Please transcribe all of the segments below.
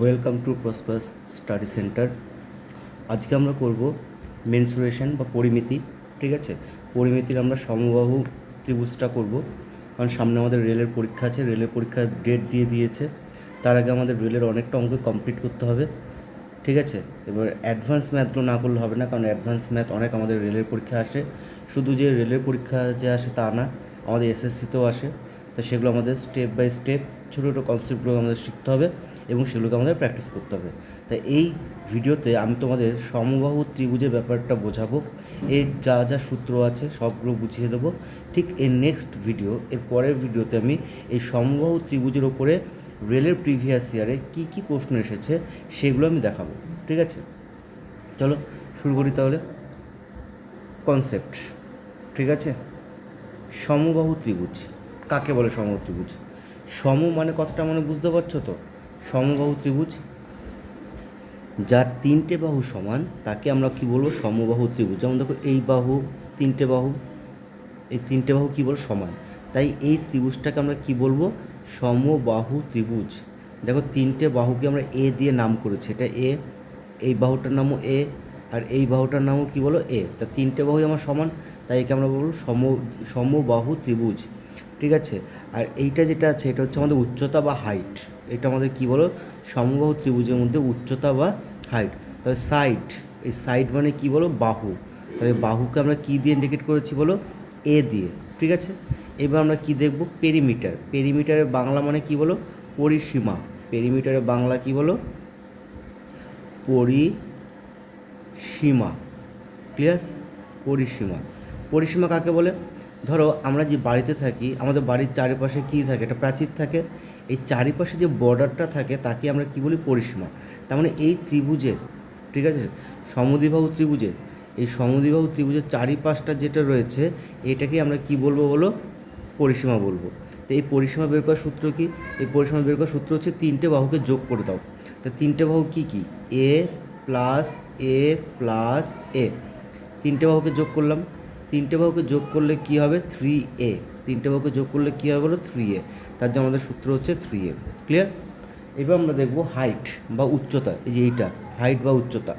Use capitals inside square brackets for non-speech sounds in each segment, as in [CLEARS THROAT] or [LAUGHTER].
Welcome to প্রসপাস study centre আজকে আমরা করব মেনসুরেশন বা পরিমিতি, ঠিক আছে? পরিমিতির আমরা সমবাহু ত্রিভুজটা করব, কারণ সামনে আমাদের রেলের পরীক্ষা আছে, রেলের পরীক্ষার ডেট দিয়ে দিয়েছে। তার আগে আমাদের রেলের অনেকটা অঙ্ক কমপ্লিট করতে হবে, ঠিক আছে? এবার অ্যাডভান্স ম্যাথগুলো না করলে হবে না, কারণ অ্যাডভান্স ম্যাথ অনেক আমাদের রেলের পরীক্ষা আসে। শুধু যে রেলের পরীক্ষা যে আসে তা না, আমাদের এসএসসিতেও আসে। তো সেগুলো আমাদের স্টেপ বাই স্টেপ ছোটো ছোটো কনসেপ্টগুলো আমাদের শিখতে হবে। এবং সেগুলোকে আমাদের প্র্যাকটিস করতে হবে। তাই এই ভিডিওতে আমি তোমাদের সমবাহু ত্রিভুজের ব্যাপারটা বোঝাবো। এর যা যা সূত্র আছে সবগুলো বুঝিয়ে দেবো। ঠিক এর নেক্সট ভিডিও এর পরের ভিডিওতে আমি এই সমবাহু ত্রিভুজের ওপরে রেলের প্রিভিয়াস ইয়ারে কী কী প্রশ্ন এসেছে সেগুলো আমি দেখাবো। ঠিক আছে? চলো শুরু করি তাহলে। কনসেপ্ট ঠিক আছে? সমবাহু ত্রিভুজ, কাকে বলে সমবাহু ত্রিভুজ? সম মানে কতটা মানে বুঝতে পারছ তো? সমবাহু ত্রিভুজ, যার তিনটে বাহু সমান, তাকে আমরা কি বলব? সমবাহু ত্রিভুজ। যেমন দেখো, এই বাহু, তিনটে বাহু, এই তিনটে বাহু কী বল? সমান। তাই এই ত্রিভুজটাকে আমরা কি বলব? সমবাহু ত্রিভুজ। দেখো, তিনটে বাহুকে আমরা এ দিয়ে নাম করেছি। এটা এ এই বাহুটার নামও এ আর এই বাহুটার নামও কি বলো? এ তা তিনটে বাহুই আমার সমান, তাই একে আমরা বলব সম, সমবাহু ত্রিভুজ। ঠিক আছে? আর এইটা যেটা আছে, এটা হচ্ছে আমাদের উচ্চতা বা হাইট এটা আমাদের কি বলো? সমবাহু ত্রিভুজের মধ্যে উচ্চতা বা হাইট তাহলে সাইড এই সাইড মানে কি বলো? বাহু। তাহলে বাহুকে আমরা কি দিয়ে ইন্ডিকেট করেছি বলো? এ দিয়ে। ঠিক আছে? এবার আমরা কি দেখব? পেরিমিটার পেরিমিটারের বাংলা মানে কি বলো? পরিসীমা। পেরিমিটারের বাংলা কি বলো? পরিসীমা। ক্লিয়ার পরিসীমা। পরিসীমা কাকে বলে? ধরো আমরা যে বাড়িতে থাকি, আমাদের বাড়ির চারিপাশে কী থাকে? একটা প্রাচীর থাকে। এই চারিপাশে যে বর্ডারটা থাকে, তাকে আমরা কি বলি? পরিসীমা। তার মানে এই ত্রিভুজের, ঠিক আছে? সমদ্বিবাহু ত্রিভুজের, এই সমদ্বিবাহু ত্রিভুজের চারিপাশটা যেটা রয়েছে, এটাকে আমরা কি বলব বলো? পরিসীমা বলব। তো এই পরিসীমা বের করার সূত্র কি? এই পরিসীমা বের করার সূত্র হচ্ছে তিনটে বাহুকে যোগ করে দাও। তা তিনটে বাহু কি কি? এ প্লাস এ প্লাস এ তিনটে বাহুকে যোগ করলাম। তিনটে বাহুকে যোগ করলে কি হবে? থ্রি এ তিনটে বাহুকে যোগ করলে কী হবে বলো? থ্রি এ তার জন্য আমাদের সূত্র হচ্ছে থ্রি এ ক্লিয়ার এবার আমরা দেখব হাইট বা উচ্চতা, এই যে এইটা হাইট বা উচ্চতা।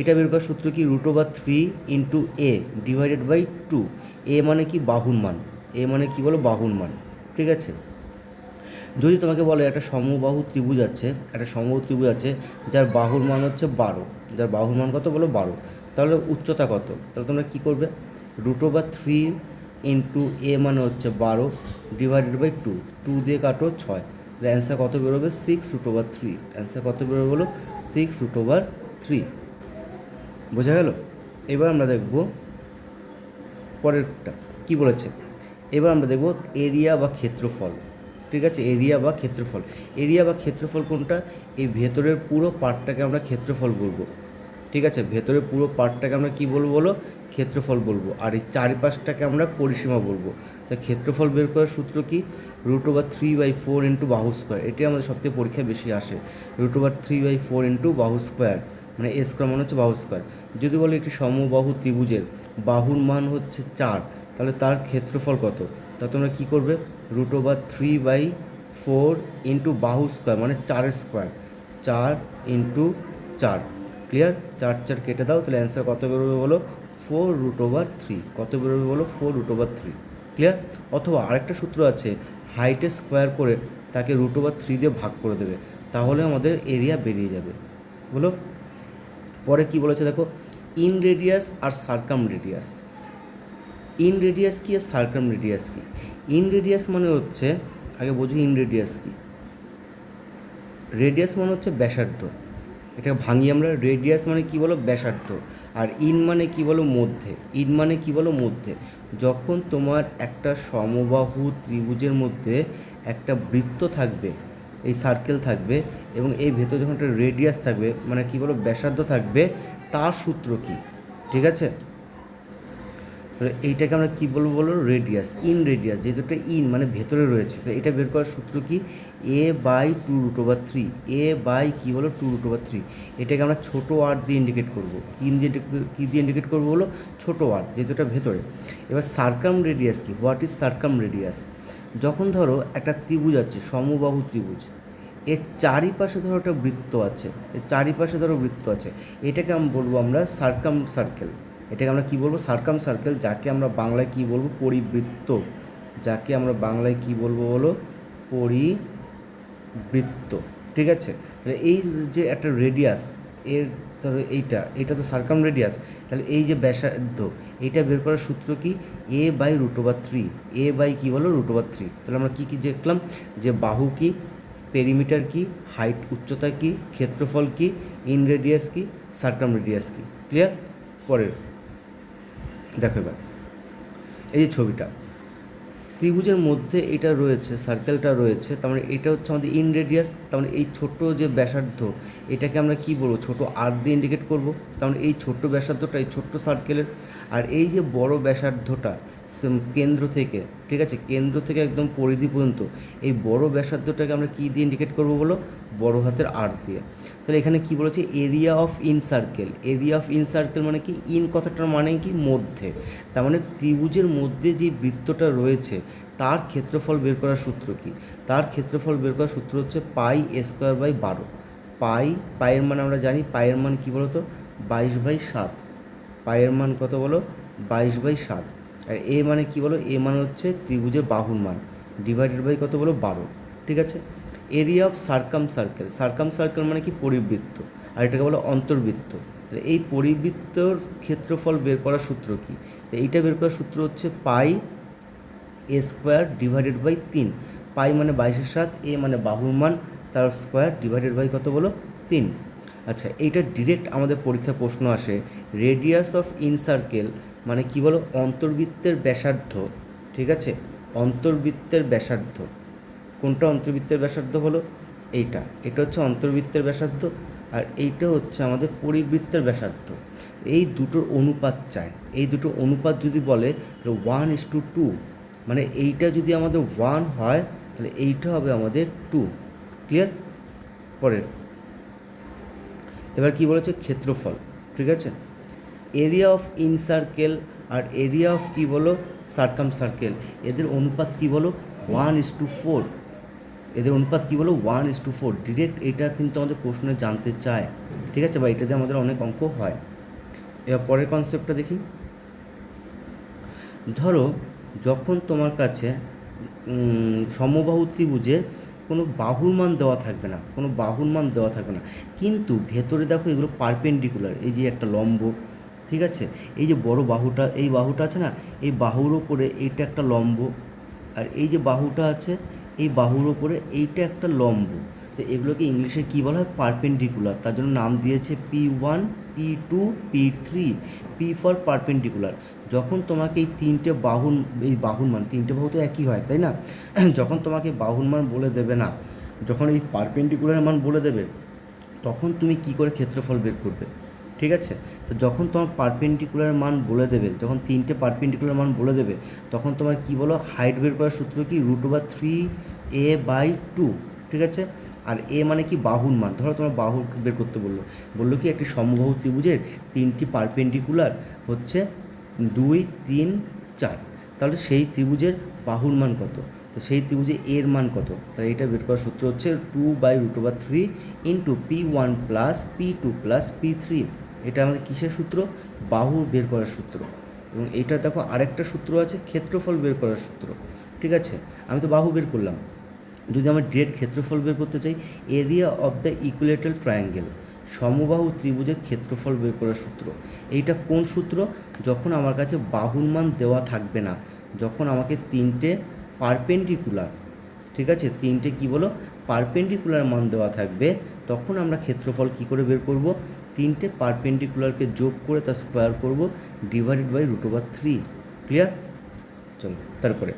এটা বের করার সূত্র কি? Root over three into a divided by two a মানে কি? বাহুর মান। এ মানে কি বলো? বাহুর মান। ঠিক আছে? যদি তোমাকে বলে একটা সমবাহু ত্রিভুজ আছে, একটা সমবাহু ত্রিভুজ আছে, যার বাহুর মান হচ্ছে বারো। যার বাহুর মান কত বলো? বারো। তাহলে উচ্চতা কত? তাহলে তোমরা কী করবে? Root over three into a মানে হচ্ছে বারো ডিভাইডেড বাই টু টু দিয়ে কাটো ছয়। অ্যান্সার কত বেরোবে? Six root over three answer কত বেরোবে বলো? সিক্স রুট ওভার থ্রি বোঝা গেল? এবার আমরা দেখব পরেরটা। কি বলেছে? এবার আমরা দেখব এরিয়া বা ক্ষেত্রফল। ঠিক আছে? এরিয়া বা ক্ষেত্রফল। এরিয়া বা ক্ষেত্রফল কোনটা? এই ভেতরের পুরো পার্টটাকে আমরা ক্ষেত্রফল বলব। ঠিক আছে? ভেতরের পুরো পার্টটাকে আমরা কি বলব বলো? ক্ষেত্রফল বলব। আর এই চারিপাশটাকে আমরা পরিসীমা বলব। তা ক্ষেত্রফল বের করার সূত্র কি? Root over three by four into বাহু স্কোয়ার এটি আমাদের সবথেকে পরীক্ষায় বেশি আসে। Root over three by four into বাহু স্কোয়ার মানে এ স্কোয়ার মানে হচ্ছে বাহু স্কোয়ার যদি বলে একটি সমবাহু ত্রিভুজের, বাহুর মান হচ্ছে চার, তাহলে তার ক্ষেত্রফল কত? তা তোমরা কী করবে? Root over three by four into বাহু স্কোয়ার মানে চার স্কোয়ার চার ইন্টু চার। ক্লিয়ার চার চার কেটে দাও, তাহলে অ্যান্সার কত বেরোবে বলো? ফোর রুট ওভার থ্রি কত বেরোবে বলো? Four root over three clear অথবা আরেকটা সূত্র আছে হাইটে স্কোয়ার করে তাকে রুট ওভার থ্রি দিয়ে ভাগ করে দেবে, তাহলে আমাদের এরিয়া বেরিয়ে যাবে। বলো? পরে কি বলেছে দেখো? ইন রেডিয়াস আর সার্কাম রেডিয়াস ইন রেডিয়াস কি আর সার্কাম রেডিয়াস কি? ইন রেডিয়াস মানে হচ্ছে, আগে বোঝো ইন রেডিয়াস কি? রেডিয়াস মানে হচ্ছে ব্যাসার্ধ। এটা ভাঙি আমরা রেডিয়াস মানে কি বলো ব্যাসার্ধ, আর ইন মানে কি বলো মধ্যে ইন মানে কি বলো মধ্যে। যখন তোমার একটা সমবাহু ত্রিভুজের মধ্যে একটা বৃত্ত থাকবে, এই সার্কেল থাকবে, এবং এই ভেতরে যখন একটা রেডিয়াস থাকবে মানে কি বলো ব্যাসার্ধ থাকবে, তার সূত্র কি? ঠিক আছে? তাহলে এইটাকে আমরা কী বলব বলো? রেডিয়াস ইন রেডিয়াস যেহেতু একটা ইন মানে ভেতরে রয়েছে, তো এটা বের করার সূত্র কি? A by two root over three a by কী বলো? টু রুট ওভার থ্রি এটাকে আমরা ছোটো আর দিয়ে ইন্ডিকেট করব। কী দিয়ে কী দিয়ে ইন্ডিকেট করব বলো? ছোটো আর যেহেতু এটা ভেতরে। এবার সার্কাম রেডিয়াস কি? হোয়াট ইজ সার্কাম রেডিয়াস যখন ধরো একটা ত্রিভুজ আছে, সমবাহু ত্রিভুজ, এর চারিপাশে ধরো একটা বৃত্ত আছে, এর চারিপাশে ধরো বৃত্ত আছে, এটাকে আমি, বলব আমরা সার্কাম সার্কেল এটাকে আমরা কি বলব? সার্কাম সার্কেল যাকে আমরা বাংলায় কি বলব? পরিবৃত্ত। যাকে আমরা বাংলায় কি বলব বলো? পরিবৃত্ত। ঠিক আছে? তাহলে এই যে একটা রেডিয়াস এর ধরো এইটা এটা তো সার্কাম রেডিয়াস তাহলে এই যে ব্যাসার্ধ, এইটা বের করার সূত্র কি? A by root over three a by কী বলো? রুট ওভার থ্রি তাহলে আমরা কী কী দেখলাম? যে বাহু কি? পেরিমিটার কি? হাইট উচ্চতা কি? ক্ষেত্রফল কি? ইন রেডিয়াস কি? সার্কাম রেডিয়াস কি? ক্লিয়ার পরের। দেখো এবার। এই যে ছবিটা, ত্রিভুজের মধ্যে এটা রয়েছে সার্কেলটা রয়েছে, তার মানে এটা হচ্ছে আমাদের ইন রেডিয়াস তার মানে এই ছোট যে ব্যাসার্ধ, এটাকে আমরা কি বলব, ছোট আর দিয়ে ইন্ডিকেট করব। তার মানে এই ছোট্ট ব্যাসার্ধটা এই ছোট্ট সার্কেলের আর এই যে বড় ব্যাসার্ধটা কেন্দ্র থেকে, ঠিক আছে? কেন্দ্র থেকে একদম পরিধি পর্যন্ত। এই বড় ব্যাসার্ধটাকে আমরা কি দিয়ে ইন্ডিকেট করব বলো? বড় হাতের আর দিয়ে। তাহলে এখানে কি বলেছে? Area of incircle area of incircle মানে কি? ইন কথাটার মানে কি? মধ্যে। তার মানে ত্রিভুজের মধ্যে যে বৃত্তটা রয়েছে, তার ক্ষেত্রফল বের করার সূত্র কি? তার ক্ষেত্রফল বের করার সূত্র হচ্ছে পাই স্কোয়ার বাই বারো। পাই পায়ের মান আমরা জানি পায়ের মান কী বলো তো বাইশ বাই সাত। পায়ের মান কত বলো? বাইশ বাই সাত। আর এ মানে কি বলো? এ মানে হচ্ছে ত্রিভুজের বাহুর মান ডিভাইডেড বাই কত বলো? বারো, ঠিক আছে? Area of circumcircle circumcircle মানে কি? পরিবৃত্ত, আর এটাকে বলো অন্তর্বৃত্ত। এই পরিবৃত্তর ক্ষেত্রফল বের করার সূত্র কি? এইটা বের করার সূত্র হচ্ছে pi a square divided by তিন। পাই মানে বাইশের সাত এ মানে বাহুর মান, তার স্কোয়ার ডিভাইডেড বাই কত বলো? তিন। আচ্ছা এইটা ডিরেক্ট আমাদের পরীক্ষার প্রশ্ন আসে। রেডিয়াস অফ ইন সার্কেল মানে কি বলো? অন্তর্বৃত্তের ব্যাসার্ধ, ঠিক আছে? অন্তর্বৃত্তের ব্যাসার্ধ। কোনটা অন্তর্বৃত্তের ব্যাসার্ধ হলো এইটা। এটা হচ্ছে অন্তর্বৃত্তের ব্যাসার্ধ আর এইটা হচ্ছে আমাদের পরিবৃত্তের ব্যাসার্ধ। এই দুটোর অনুপাত চায় এই দুটো অনুপাত যদি বলে, তাহলে ওয়ান ইস টু টু মানে এইটা যদি আমাদের ওয়ান হয়, তাহলে এইটা হবে আমাদের টু ক্লিয়ার পরের। এবার কি বলেছে? ক্ষেত্রফল, ঠিক আছে? এরিয়া অফ ইন সার্কেল আর এরিয়া অফ কি বলো? সার্কাম সার্কেল এদের অনুপাত কি বলো? ওয়ান ইস টু ফোর এদের অনুপাত কি বলো? One is to four direct এটা কিন্তু আমাদের প্রশ্নে জানতে চায়। ঠিক আছে? বা এটাতে আমাদের অনেক অঙ্ক হয়। এবার পরের কনসেপ্টটা দেখি। ধরো, যখন তোমার কাছে সমবাহু ত্রিভুজের কোনো বাহুর মান দেওয়া থাকবে না, কোনো বাহুর মান দেওয়া থাকবে না। কিন্তু ভেতরে দেখো এগুলো পারপেন্ডিকুলার এই যে একটা লম্ব ঠিক আছে? এই যে বড় বাহুটা, এই বাহুটা আছে না? এই বাহুর ওপরে এইটা একটা লম্ব। আর এই যে বাহুটা আছে, এই বাহুর ওপরে এইটা একটা লম্ব। তো এগুলোকে ইংলিশে কী বলা হয়? পারপেন্ডিকুলার। তার জন্য নাম দিয়েছে P one, P two, P three, P for perpendicular. যখন তোমাকে এই তিনটে বাহুন এই বাহুর মান, তিনটে বাহু তো একই হয়, তাই না? [CLEARS THROAT] যখন তোমাকে বাহুন মান বলে দেবে না, যখন এই পারপেন্ডিকুলার মান বলে দেবে, তখন তুমি কি করে ক্ষেত্রফল বের করবে? ঠিক আছে? তো যখন তোমার পারপেন্ডিকুলার মান বলে দেবে, যখন তিনটে পারপেন্ডিকুলার মান বলে দেবে, তখন তোমার কি বলো? হাইট বের করার সূত্র কি? Root over three a by two ঠিক আছে? আর এ মানে কি? বাহুর মান। ধরো তোমার বাহু বের করতে বলল। বলল কি? একটি সমবাহু ত্রিভুজের তিনটি পারপেন্ডিকুলার হচ্ছে দুই, তিন, চার। তাহলে সেই ত্রিভুজের বাহুর মান কত? তো সেই ত্রিভুজে এর মান কত? তাহলে এটা বের করার সূত্র হচ্ছে two by root over three into P one plus P two plus P three এটা আমাদের কিসের সূত্র? বাহু বের করার সূত্র। এবং এটা দেখো আরেকটা সূত্র আছে, ক্ষেত্রফল বের করার সূত্র। ঠিক আছে? আমি তো বাহু বের করলাম। যদি আমরা ডিরেক্ট ক্ষেত্রফল বের করতে চাই, area of the equilateral triangle, সমবাহু ত্রিভুজের ক্ষেত্রফল বের করার সূত্র। এইটা কোন সূত্র? যখন আমার কাছে বাহুর মান দেওয়া থাকবে না, যখন আমাকে তিনটে পারপেন্ডিকুলার, ঠিক আছে? তিনটে কি বলো? পারপেন্ডিকুলার মান দেওয়া থাকবে, তখন আমরা ক্ষেত্রফল কি করে বের করব? তিনটে পারপেন্ডিকুলারকে যোগ করে তার স্কোয়ার করব divided by root over three. Clear? চলো, তারপরে।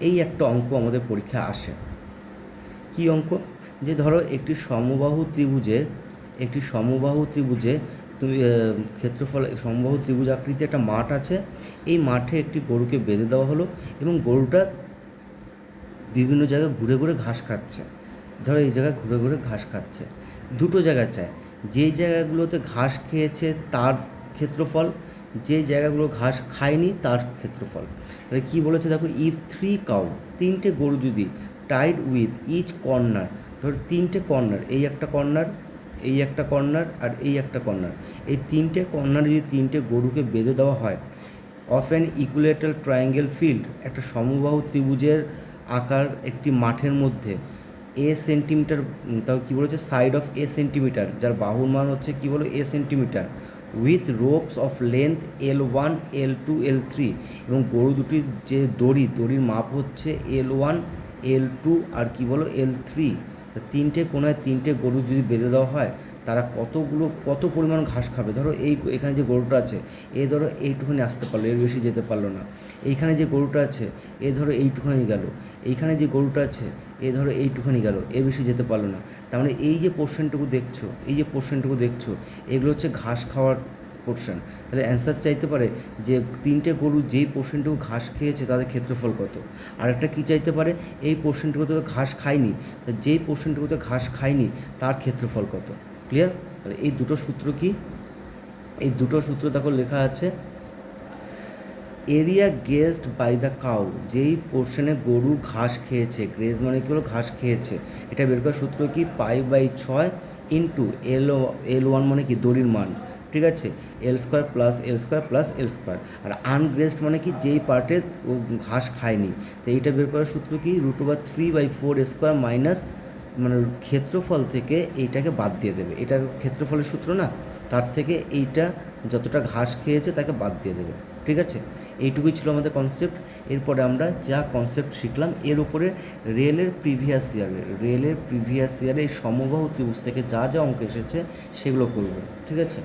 এই একটা অঙ্ক আমাদের পরীক্ষা আসে। কি অঙ্ক? যে ধরো একটি সমবাহু ত্রিভুজে, একটি সমবাহু ত্রিভুজে তুমি ক্ষেত্রফল, সমবাহু ত্রিভুজ আকৃতির একটা মাঠ আছে। এই মাঠে একটি গরুকে বেঁধে দেওয়া হলো এবং গরুটা বিভিন্ন জায়গায় ঘুরে ঘুরে ঘাস খাচ্ছে। ধরো এই জায়গায় ঘুরে ঘুরে ঘাস খাচ্ছে। দুটো জায়গা চায়। যেই জায়গাগুলোতে ঘাস খেয়েছে তার ক্ষেত্রফল যে জায়গাগুলো ঘাস খায়নি তার ক্ষেত্রফল। তাহলে কী বলেছে দেখো ইফ থ্রি কাউ তিনটে গরু যদি টাইড উইথ ইচ কর্নার ধর তিনটে কর্নার এই একটা কর্নার এই একটা কর্নার আর এই একটা কর্নার এই তিনটে কর্নারে যদি তিনটে গরুকে বেঁধে দেওয়া হয় of an equilateral triangle field একটা সমবাহু ত্রিভুজের আকার একটি মাঠের মধ্যে এ সেন্টিমিটার তাও কী বলেছে? সাইড অফ এ সেন্টিমিটার যার বাহুর মান হচ্ছে কী বলো? A centimetre with ropes of length L one L two L three এবং গরু দুটির যে দড়ি, দড়ির মাপ হচ্ছে এল ওয়ান এল টু আর কি বলো? এল থ্রি তা তিনটে কোনায় তিনটে গরু যদি বেঁধে দেওয়া হয়, তারা কতগুলো, কত পরিমাণ ঘাস খাবে? ধরো এই এখানে যে গরুটা আছে, এ ধরো এইটুখানি আসতে পারল, এর বেশি যেতে পারল না। এইখানে যে গরুটা আছে, এ ধরো এইটুখানি গেল। এইখানে যে গরুটা আছে এ ধরো এইটুখানি গেল, এ বেশি যেতে পারল না। তার মানে এই যে পোর্শনটুকু দেখছ, এই যে পোর্শনটুকু দেখছ, এগুলো হচ্ছে ঘাস খাওয়ার পোর্শন তাহলে অ্যান্সার চাইতে পারে যে তিনটে গরু যেই পোর্শনটুকু ঘাস খেয়েছে তাদের ক্ষেত্রফল কত? আরেকটা কী চাইতে পারে, এই পোর্শনটুকু তো ঘাস খায়নি, তা যেই পোর্শনটুকুতে ঘাস খায়নি, তার ক্ষেত্রফল কত? ক্লিয়ার তাহলে এই দুটো সূত্র কি? এই দুটো সূত্র দেখো লেখা আছে area grazed by the cow, যেই পোর্শনে গরু ঘাস খেয়েছে গ্রেজ মানে কি হলো? ঘাস খেয়েছে। এটা বের করার সূত্র কি? পাই বাই ছয় ইন্টু এল এল ওয়ান মানে কি? দড়ির মান। ঠিক আছে? L square plus L square plus L square. আর আনগ্রেসড মানে কি? যেই পার্টে ও ঘাস খায়নি। তো এইটা বের করার সূত্র কি? Root over three by four square minus মানে ক্ষেত্রফল থেকে এইটাকে বাদ দিয়ে দেবে। এটা ক্ষেত্রফলের সূত্র না? তার থেকে এইটা যতটা ঘাস খেয়েছে তাকে বাদ দিয়ে দেবে। ঠিক আছে? এইটুকুই ছিল আমাদের কনসেপ্ট এরপরে আমরা যা কনসেপ্ট শিখলাম, এর উপরে রেলের প্রিভিয়াস ইয়ারে রেলের প্রিভিয়াস ইয়ারে এই সমবাহু ত্রিভুজ থেকে যা যা অঙ্ক এসেছে, সেগুলো করব, ঠিক আছে?